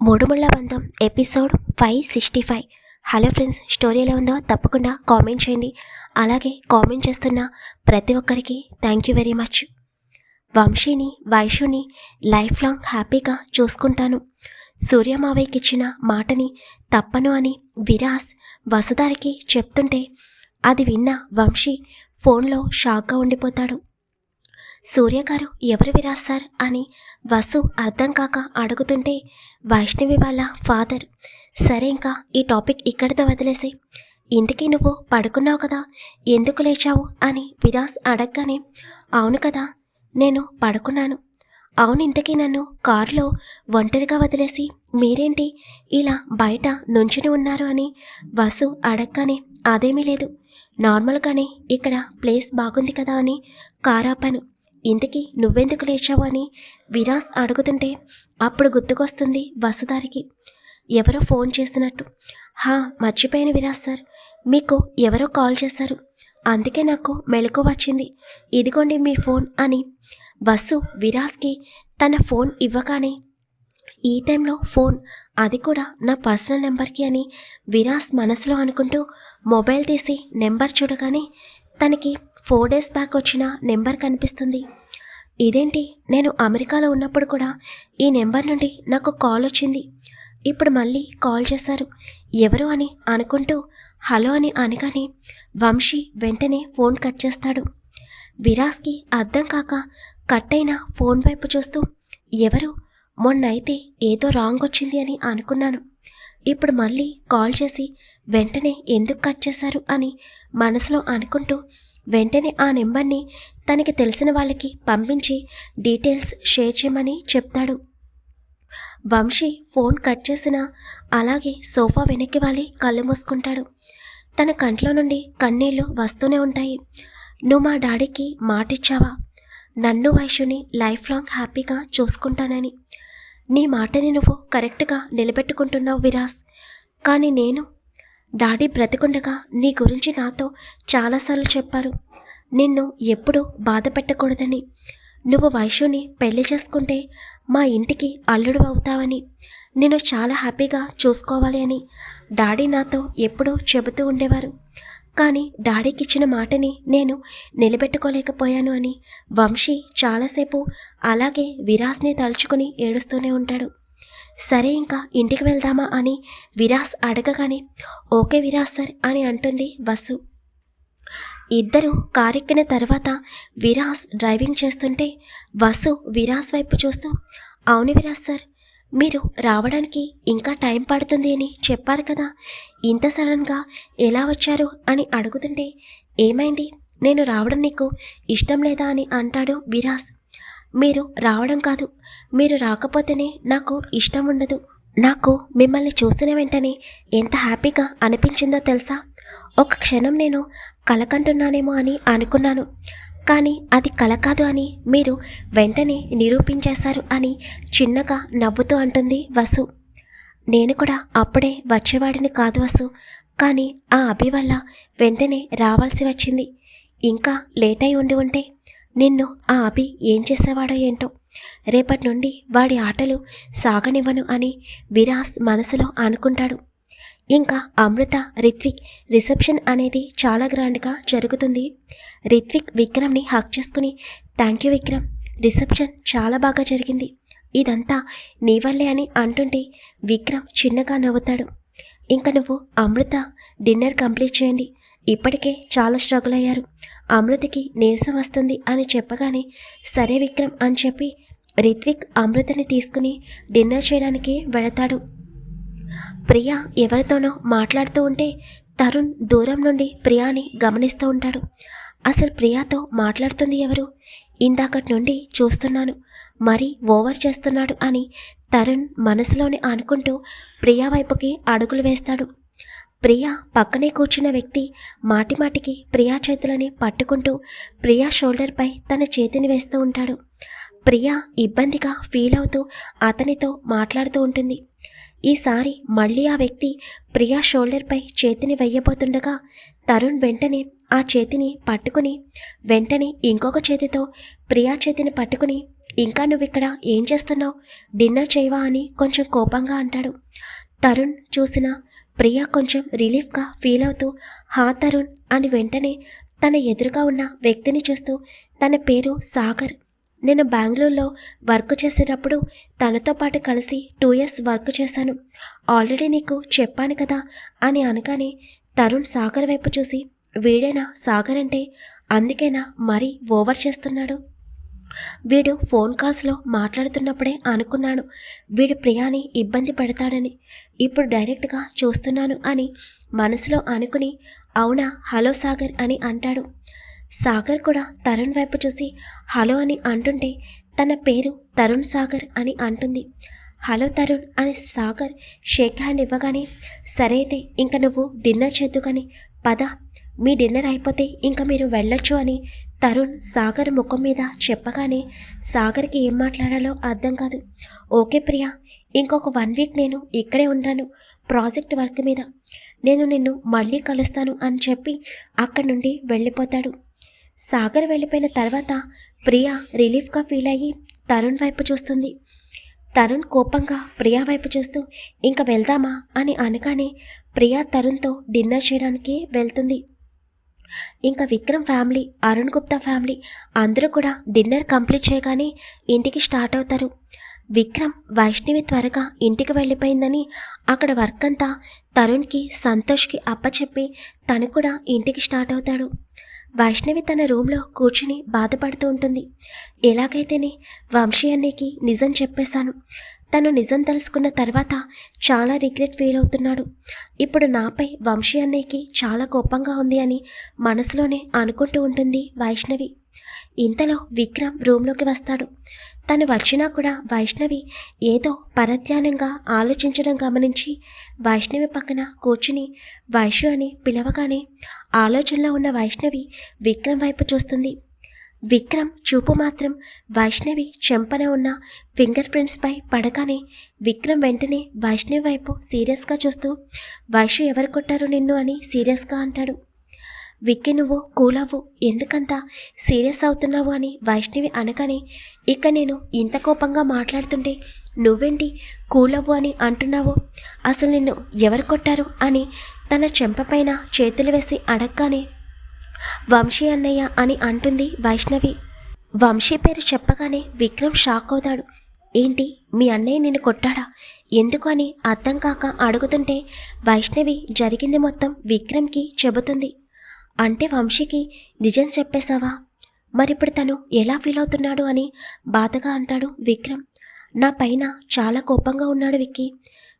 మూడుముళ్ళ బంధం episode five sixty five. Hello friends story ఎలా ఉందో తప్పకుండా కామెంట్ చేయండి. అలాగే కామెంట్ చేస్తున్న ప్రతి ఒక్కరికి థ్యాంక్ యూ వెరీ మచ్ వంశీని వైషుని లైఫ్ లాంగ్ హ్యాపీగా చూసుకుంటాను. సూర్యమావయ్యకి ఇచ్చిన మాటని తప్పను అని విరాస్ వసుధారికి చెప్తుంటే అది విన్న వంశీ ఫోన్లో షాక్గా ఉండిపోతాడు. సూర్యగారు ఎవరు విరాస్తారు అని వసు అర్థం కాక అడుగుతుంటే వైష్ణవి వాళ్ళ ఫాదర్ సరే ఇంకా ఈ టాపిక్ ఇక్కడితో వదిలేసి ఇంతకీ నువ్వు పడుకున్నావు కదా ఎందుకు లేచావు అని విరాస్ అడగగానే అవును కదా నేను పడుకున్నాను. అవును ఇంతకీ నన్ను కారులో ఒంటరిగా వదిలేసి మీరేంటి ఇలా బయట నుంచుని ఉన్నారు అని వసు అడగగానే అదేమీ లేదు. నార్మల్గానే ఇక్కడ ప్లేస్ బాగుంది కదా అని కారాపాను. ఇంతకీ నువ్వెందుకు లేచావు అని విరాస్ అడుగుతుంటే అప్పుడు గుర్తుకొస్తుంది వసుదారికి ఎవరో ఫోన్ చేస్తున్నట్టు. హా మర్చిపోయాను విరాస్ సార్. మీకు ఎవరో కాల్ చేశారు. అందుకే నాకు మెలకు వచ్చింది. ఇదిగోండి మీ ఫోన్ అని వసు విరాస్కి తన ఫోన్ ఇవ్వగానే ఈ టైంలో ఫోన్ అది కూడా నా పర్సనల్ నెంబర్కి అని విరాస్ మనసులో అనుకుంటూ మొబైల్ తీసి నెంబర్ చూడగానే తనకి ఫోర్ డేస్ బ్యాక్ వచ్చిన నెంబర్ కనిపిస్తుంది. ఇదేంటి? నేను అమెరికాలో ఉన్నప్పుడు కూడా ఈ నెంబర్ నుండి నాకు కాల్ వచ్చింది. ఇప్పుడు మళ్ళీ కాల్ చేశారు. ఎవరు అని అనుకుంటూ హలో అని అనగానే వంశీ వెంటనే ఫోన్ కట్ చేస్తాడు. విరాస్కి అర్థం కాక కట్ అయిన ఫోన్ వైపు చూస్తూ ఎవరు? మొన్న అయితే ఏదో రాంగ్ వచ్చింది అని అనుకున్నాను. ఇప్పుడు మళ్ళీ కాల్ చేసి వెంటనే ఎందుకు కట్ చేశారు అని మనసులో అనుకుంటూ వెంటనే ఆ నెంబర్ని తనకి తెలిసిన వాళ్ళకి పంపించి డీటెయిల్స్ షేర్ చేయమని చెప్తాడు. వంశీ ఫోన్ కట్ చేసిన అలాగే సోఫా వెనక్కి వాలి కళ్ళు మూసుకుంటాడు. తన కంట్లో నుండి కన్నీళ్ళు వస్తూనే ఉంటాయి. నువ్వు మా డాడీకి మాటిచ్చావా? నన్ను వయసుని లైఫ్ లాంగ్ హ్యాపీగా చూసుకుంటానని. నీ మాటని నువ్వు కరెక్ట్గా నిలబెట్టుకుంటున్నావు విరాస్. కానీ నేను డాడీ బ్రతికుండగా నీ గురించి నాతో చాలాసార్లు చెప్పారు. నిన్ను ఎప్పుడూ బాధ పెట్టకూడదని. నువ్వు వైషుని పెళ్ళి చేసుకుంటే మా ఇంటికి అల్లుడు అవుతావని. నేను చాలా హ్యాపీగా చూసుకోవాలి అని డాడీ నాతో ఎప్పుడూ చెబుతూ ఉండేవారు. కానీ డాడీకి ఇచ్చిన మాటని నేను నిలబెట్టుకోలేకపోయాను అని వంశీ చాలాసేపు అలాగే విరాస్ని తలుచుకుని ఏడుస్తూనే ఉంటాడు. సరే ఇంకా ఇంటికి వెళ్దామా అని విరాస్ అడగగానే ఓకే విరాస్ సార్ అని అంటుంది వసు. ఇద్దరు కారెక్కిన తర్వాత విరాస్ డ్రైవింగ్ చేస్తుంటే వసు విరాస్ వైపు చూస్తూ అవును విరాస్ సార్ మీరు రావడానికి ఇంకా టైం పడుతుంది అని చెప్పారు కదా ఇంత సడన్గా ఎలా వచ్చారు? అని అడుగుతుంటే ఏమైంది? నేను రావడం నీకు ఇష్టం లేదా? అని అంటాడు విరాస్. మీరు రావడం కాదు. మీరు రాకపోతేనే నాకు ఇష్టం ఉండదు. నాకు మిమ్మల్ని చూసిన వెంటనే ఎంత హ్యాపీగా అనిపించిందో తెలుసా? ఒక క్షణం నేను కలకంటున్నానేమో అని అనుకున్నాను. కానీ అది కల కాదు అని మీరు వెంటనే నిరూపించేశారు అని చిన్నగా నవ్వుతూ అంటుంది వసు. నేను కూడా అప్పుడే వచ్చేవాడిని కాదు వసు. కానీ ఆ అభి వల్ల వెంటనే రావాల్సి వచ్చింది. ఇంకా లేట్ అయి ఉండి ఉంటే నిన్ను ఆ అభి ఏం చేసేవాడో ఏంటో? రేపటి నుండి వాడి ఆటలు సాగనివ్వను అని విరాస్ మనసులో అనుకుంటాడు. ఇంకా అమృత రిత్విక్ రిసెప్షన్ అనేది చాలా గ్రాండ్గా జరుగుతుంది. రిత్విక్ విక్రమ్ని హక్ చేసుకుని థ్యాంక్ యూ విక్రమ్ రిసెప్షన్ చాలా బాగా జరిగింది. ఇదంతా నీ వల్లే అని అంటుంటే విక్రమ్ చిన్నగా నవ్వుతాడు. ఇంకా నువ్వు అమృత డిన్నర్ కంప్లీట్ చేయండి. ఇప్పటికే చాలా స్ట్రగుల్ అయ్యారు. అమృతకి నీరసం వస్తుంది అని చెప్పగానే సరే విక్రమ్ అని చెప్పి రిత్విక్ అమృతని తీసుకుని డిన్నర్ చేయడానికి వెళతాడు. ప్రియా ఎవరితోనో మాట్లాడుతూ ఉంటే తరుణ్ దూరం నుండి ప్రియాని గమనిస్తూ ఉంటాడు. అసలు ప్రియాతో మాట్లాడుతుంది ఎవరు? ఇందాకటి నుండి చూస్తున్నాను. మరీ ఓవర్ చేస్తున్నాడు అని తరుణ్ మనసులోని అనుకుంటూ ప్రియా వైపుకి అడుగులు వేస్తాడు. ప్రియా పక్కనే కూర్చున్న వ్యక్తి మాటిమాటికి ప్రియా చేతులని పట్టుకుంటూ ప్రియా షోల్డర్పై తన చేతిని వేస్తూ ఉంటాడు. ప్రియా ఇబ్బందిగా ఫీల్ అవుతూ అతనితో మాట్లాడుతూ ఉంటుంది. ఈసారి మళ్ళీ ఆ వ్యక్తి ప్రియా షోల్డర్పై చేతిని వెయ్యబోతుండగా తరుణ్ వెంటనే ఆ చేతిని పట్టుకుని వెంటనే ఇంకొక చేతితో ప్రియా చేతిని పట్టుకుని ఇంకా నువ్వు ఇక్కడ ఏం చేస్తున్నావు? డిన్నర్ చేయవా? అని కొంచెం కోపంగా అంటాడు. తరుణ్ చూసిన ప్రియా కొంచెం రిలీఫ్గా ఫీల్ అవుతూ హా తరుణ్ అని వెంటనే తన ఎదురుగా ఉన్న వ్యక్తిని చూస్తూ తన పేరు సాగర్. నేను బెంగళూరులో వర్క్ చేసేటప్పుడు తనతో పాటు కలిసి టూ ఇయర్స్ వర్క్ చేశాను. ఆల్రెడీ నీకు చెప్పాను కదా అని అనగానే తరుణ్ సాగర్ వైపు చూసి వీడేనా సాగర్ అంటే? అందుకేనా మరీ ఓవర్ చేస్తున్నాడు? వీడు ఫోన్ కాల్స్లో మాట్లాడుతున్నప్పుడే అనుకున్నాను. వీడు ప్రియాని ఇబ్బంది పెడతాడని. ఇప్పుడు డైరెక్ట్గా చూస్తున్నాను అని మనసులో అనుకుని అవునా హలో సాగర్ అని అంటాడు. సాగర్ కూడా తరుణ్ వైపు చూసి హలో అని అంటుంటే తన పేరు తరుణ్ సాగర్ అని అంటుంది. హలో తరుణ్ అని సాగర్ షేక్ హ్యాండ్ ఇవ్వగానే సరే అయితే ఇంక నువ్వు డిన్నర్ చేద్దు కానీ పద మీ డిన్నర్ అయిపోతే ఇంకా మీరు వెళ్ళొచ్చు అని తరుణ్ సాగర్ ముఖం మీద చెప్పగానే సాగర్కి ఏం మాట్లాడాలో అర్థం కాదు. ఓకే ప్రియా ఇంకొక వన్ వీక్ నేను ఇక్కడే ఉంటాను ప్రాజెక్ట్ వర్క్ మీద. నేను నిన్ను మళ్ళీ కలుస్తాను అని చెప్పి అక్కడి నుండి వెళ్ళిపోతాడు. సాగర్ వెళ్ళిపోయిన తర్వాత ప్రియా రిలీఫ్గా ఫీల్ అయ్యి తరుణ్ వైపు చూస్తుంది. తరుణ్ కోపంగా ప్రియా వైపు చూస్తూ ఇంకా వెళ్దామా? అని అనగానే ప్రియా తరుణ్తో డిన్నర్ చేయడానికి వెళ్తుంది. ఇంకా విక్రమ్ ఫ్యామిలీ అరుణ్ గుప్తా ఫ్యామిలీ అందరూ కూడా డిన్నర్ కంప్లీట్ చేయగానే ఇంటికి స్టార్ట్ అవుతారు. విక్రమ్ వైష్ణవి త్వరగా ఇంటికి వెళ్ళిపోయిందని అక్కడ వర్క్ అంతా తరుణ్కి సంతోష్కి అప్పచెప్పి తను కూడా ఇంటికి స్టార్ట్ అవుతాడు. వైష్ణవి తన రూమ్లో కూర్చుని బాధపడుతూ ఉంటుంది. ఎలాగైతేనే వంశీ అన్నయ్యకి నిజం చెప్పేశాను. తను నిజం తెలుసుకున్న తర్వాత చాలా రిగ్రెట్ ఫీల్ అవుతున్నాడు. ఇప్పుడు నాపై వంశీ అన్నయ్యకి చాలా కోపంగా ఉంది అని మనసులోనే అనుకుంటూ ఉంటుంది వైష్ణవి. ఇంతలో విక్రమ్ రూమ్లోకి వస్తాడు. తను వచ్చినా కూడా వైష్ణవి ఏదో పరధ్యానంగా ఆలోచించడం గమనించి వైష్ణవి పక్కన కూర్చుని వైష్ణు అని పిలవగానే ఆలోచనలో ఉన్న వైష్ణవి విక్రమ్ వైపు చూస్తుంది. విక్రమ్ చూపు మాత్రం వైష్ణవి చెంపన ఉన్న ఫింగర్ ప్రింట్స్పై పడగానే విక్రమ్ వెంటనే వైష్ణవి వైపు సీరియస్గా చూస్తూ వైషు ఎవరు కొట్టారు నిన్ను అని సీరియస్గా అంటాడు. విక్కి నువ్వు కూలవ్వు. ఎందుకంత సీరియస్ అవుతున్నావు అని వైష్ణవి అనగానే ఇక నేను ఇంత కోపంగా మాట్లాడుతుంటే నువ్వేంటి కూలవ్వు అని అంటున్నావు? అసలు నిన్ను ఎవరు కొట్టారు? అని తన చెంపపైన చేతులు వేసి అడగగానే వంశీ అన్నయ్య అని అంటుంది వైష్ణవి. వంశీ పేరు చెప్పగానే విక్రమ్ షాక్ అవుతాడు. ఏంటి మీ అన్నయ్య నిన్ను కొట్టాడా? ఎందుకు అని అర్థం కాక అడుగుతుంటే వైష్ణవి జరిగింది మొత్తం విక్రమ్కి చెబుతుంది. అంటే వంశీకి నిజం చెప్పేశావా? మరిప్పుడు తను ఎలా ఫీల్ అవుతున్నాడు అని బాధగా అంటాడు విక్రమ్. నా పైన చాలా కోపంగా ఉన్నాడు విక్కీ.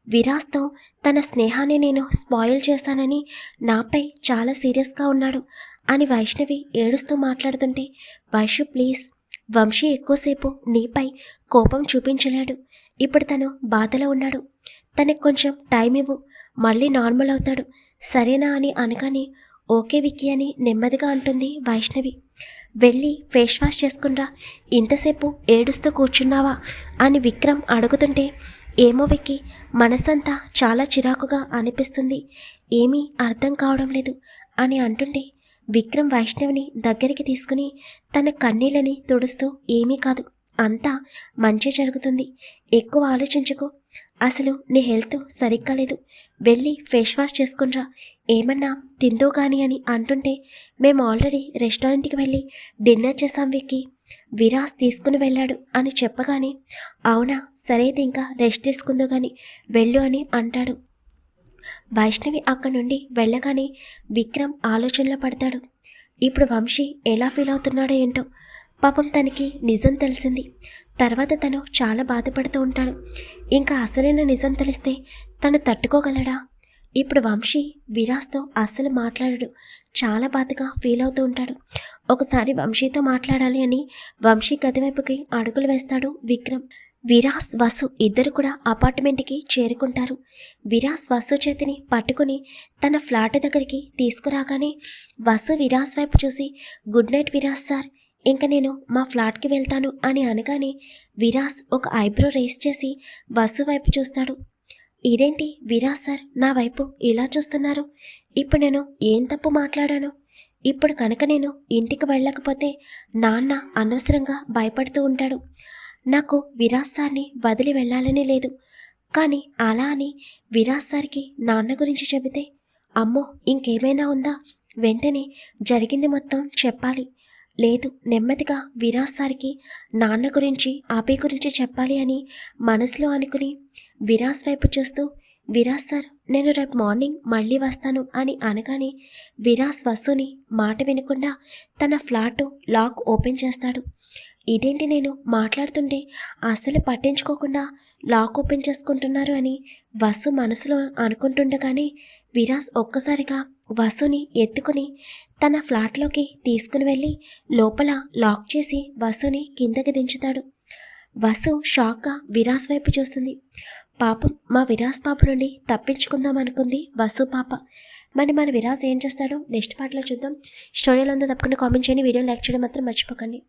విరాస్తో తన స్నేహాన్ని నేను స్పాయిల్ చేశానని నాపై చాలా సీరియస్గా ఉన్నాడు. అని వైష్ణవి ఏడుస్తూ మాట్లాడుతుంటే వైషు ప్లీజ్ వంశీ ఎక్కువసేపు నీపై కోపం చూపించలేడు. ఇప్పుడు తను బాధలో ఉన్నాడు. తనకు కొంచెం టైం ఇవ్వు. మళ్ళీ నార్మల్ అవుతాడు. సరేనా అని అనగానే ఓకే విక్కీ అని నెమ్మదిగా అంటుంది వైష్ణవి. వెళ్ళి ఫేస్ వాష్ చేసుకునిరా ఇంతసేపు ఏడుస్తూ కూర్చున్నావా? అని విక్రమ్ అడుగుతుంటే ఏమో విక్కి మనసంతా చాలా చిరాకుగా అనిపిస్తుంది. ఏమీ అర్థం కావడం లేదు అని అంటుంటే విక్రమ్ వైష్ణవిని దగ్గరికి తీసుకుని తన కన్నీళ్ళని తుడుస్తూ ఏమీ కాదు. అంతా మంచి జరుగుతుంది. ఎక్కువ ఆలోచించుకో. అసలు నీ హెల్త్ సరిగ్గా లేదు. వెళ్ళి ఫేస్ వాష్ చేసుకునిరా. ఏమన్నా తిందో కానీ అని అంటుంటే మేము ఆల్రెడీ రెస్టారెంట్కి వెళ్ళి డిన్నర్ చేసాం విక్కి. విరాస్ తీసుకుని వెళ్ళాడు అని చెప్పగానే అవునా సరే అయితే ఇంకా రెస్ట్ తీసుకుందో కానీ వెళ్ళు అని అంటాడు. వైష్ణవి అక్కడి నుండి వెళ్ళగానే విక్రమ్ ఆలోచనలో పడతాడు. ఇప్పుడు వంశీ ఎలా ఫీల్ అవుతున్నాడో ఏంటో పాపం తనకి నిజం తెలిసింది. తర్వాత తను చాలా బాధపడుతూ ఉంటాడు. ఇంకా అసలైన నిజం తెలిస్తే తను తట్టుకోగలడా? ఇప్పుడు వంశీ విరాస్తో అస్సలు మాట్లాడడు. చాలా బాధగా ఫీల్ అవుతూ ఉంటాడు. ఒకసారి వంశీతో మాట్లాడాలి అని వంశీ గది వైపుకి అడుగులు వేస్తాడు విక్రమ్. విరాస్ వసు ఇద్దరు కూడా అపార్ట్మెంట్కి చేరుకుంటారు. విరాస్ వసు చేతిని పట్టుకుని తన ఫ్లాట్ దగ్గరికి తీసుకురాగానే వసు విరాస్ వైపు చూసి గుడ్ నైట్ విరాస్ సార్ ఇంక నేను మా ఫ్లాట్కి వెళ్తాను అని అనగానే విరాస్ ఒక ఐబ్రో రేస్ చేసి వసు వైపు చూస్తాడు. ఇదేంటి విరాస్ సార్ నా వైపు ఇలా చూస్తున్నారు? ఇప్పుడు నేను ఏం తప్పు మాట్లాడాను? ఇప్పుడు కనుక నేను ఇంటికి వెళ్ళకపోతే నాన్న అనవసరంగా భయపడుతూ ఉంటాడు. నాకు విరాజ్ సార్ని వదిలి వెళ్ళాలని లేదు. కానీ అలా అని విరాజ్ సార్కి నాన్న గురించి చెబితే అమ్మో ఇంకేమైనా ఉందా? వెంటనే జరిగింది మొత్తం చెప్పాలి. లేదు నెమ్మదిగా విరాజ్ సార్కి నాన్న గురించి ఆపే గురించి చెప్పాలి అని మనసులో అనుకుని విరాజ్ వైపు చూస్తూ విరాజ్ సార్ నేను రేపు మార్నింగ్ మళ్ళీ వస్తాను అని అనగానే విరాజ్ వసుని మాట వినకుండా తన ఫ్లాట్ లాక్ ఓపెన్ చేస్తాడు. ఇదేంటి నేను మాట్లాడుతుంటే అసలు పట్టించుకోకుండా లాక్ ఓపెన్ చేసుకుంటున్నారు అని వసు మనసులో అనుకుంటుండగానే విరాజ్ ఒక్కసారిగా వసుని ఎత్తుకుని తన ఫ్లాట్లోకి తీసుకుని వెళ్ళి లోపల లాక్ చేసి వసుని కిందకి దించుతాడు. వసు షాక్గా విరాస్ వైపు చూస్తుంది. పాపం మా విరాస్ పాప నుండి తప్పించుకుందాం అనుకుంది వసు పాప. మరి మన విరాస్ ఏం చేస్తాడో? నెక్స్ట్ పార్ట్లో చూద్దాం. స్టోరీలో ఉందో తప్పకుండా కామెంట్ చేయండి. వీడియో లైక్ చేయడం మాత్రం మర్చిపోకండి.